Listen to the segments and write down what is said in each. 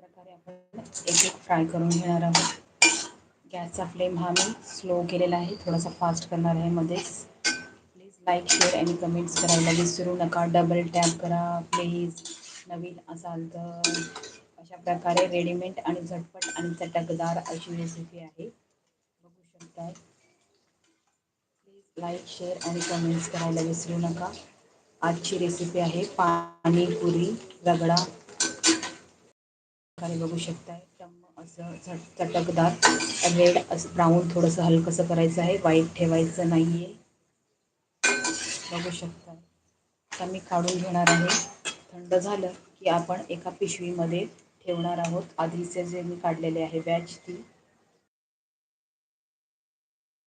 प्रकारे आपण एक एक फ्राय करून घेणार आहोत. गॅसचा फ्लेम हा मी स्लो केलेला आहे. थोडासा फास्ट करणार आहे मध्येच. प्लीज लाईक शेअर आणि कमेंट्स करायला विसरू नका. डबल टॅप करा प्लीज नवीन असाल तर. अशा प्रकारे रेडीमेड आणि झटपट आणि चटकदार अशी रेसिपी आहे. बघू शकताय. प्लीज लाईक शेअर आणि कमेंट्स करायला विसरू नका. आजची रेसिपी आहे पाणीपुरी रगडा. प्रकारे बघू शकताय. टम्म असं झट चटकदार. रेड असं ब्राऊन थोडंसं हलकंसं करायचं आहे. वाईट ठेवायचं नाही आहे बघू शकता आता मी काढून घेणार आहे. थंड झालं की आपण एका पिशवीमध्ये ठेवणार आहोत. आधीचे जे मी काढलेले आहे बॅच ती.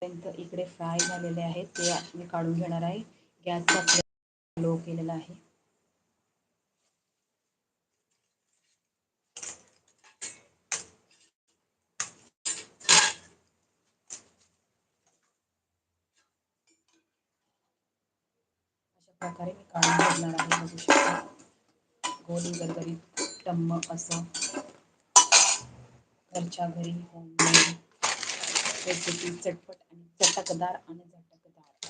पर्यंत इकडे फ्राय झालेले आहे. ते मी काढून घेणार आहे. गॅसचा फ्लेम लो केलेला आहे. प्रकारे मी काढून घेणार आहे बघू शकता. गोल गरगरीत टम्म असं. घरच्या घरी होऊन रेसिपी चटपट आणि चटकदार आणि झटकदार.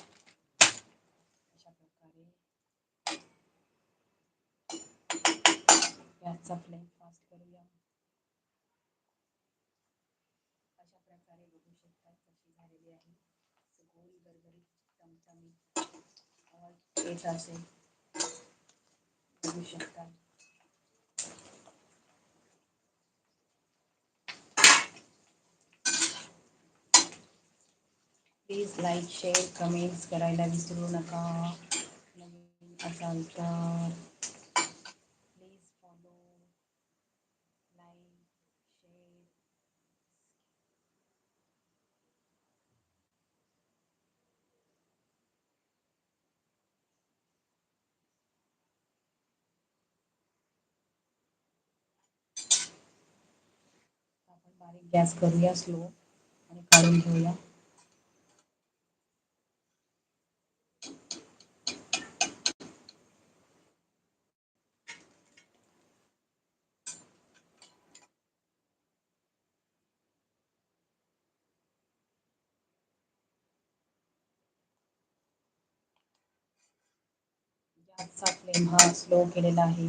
अशा प्रकारे गॅसचा फ्लेम फास्ट करूया. अशा प्रकारे बघू शकता कशी झालेली आहे. गोल गरगरीत चमचमीत आवाज येत असेल बघू शकता प्लीज लाईक शेअर कमेंट्स करायला विसरू नका नवीन असाल तर प्लीज फॉलो लाईक शेअर आपण बारीक गॅस करूया स्लो आणि काढून घेऊया. गॅसचा फ्लेम हा स्लो केलेला आहे.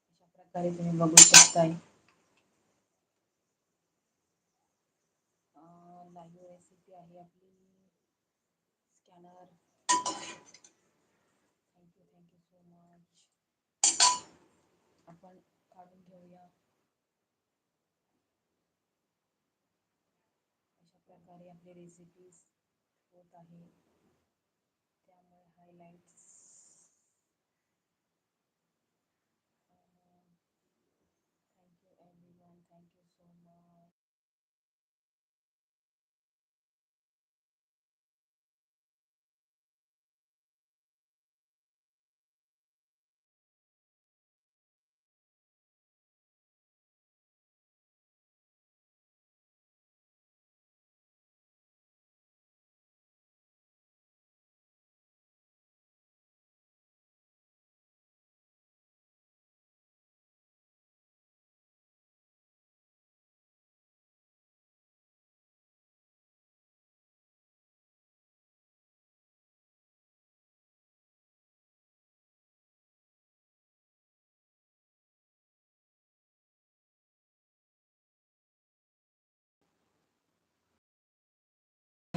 अशा प्रकारे तुम्ही बघू शकताय लाईव्ह रेसिपी आहे आपली scanner thank you thank you so much आपण काढून घेऊया. अशा प्रकारे आपली रेसिपीज होत आहे त्यामुळे हायलाईट्स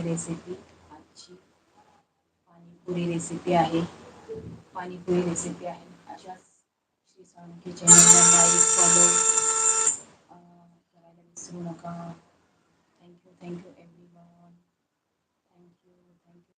रेसिपी. आजची पाणीपुरी रेसिपी आहे. पाणीपुरी रेसिपी आहे. अशाच श्री सोनकी चॅनलला लाईक फॉलो करायला विसरू नका. Thank you thank you everyone thank you thank you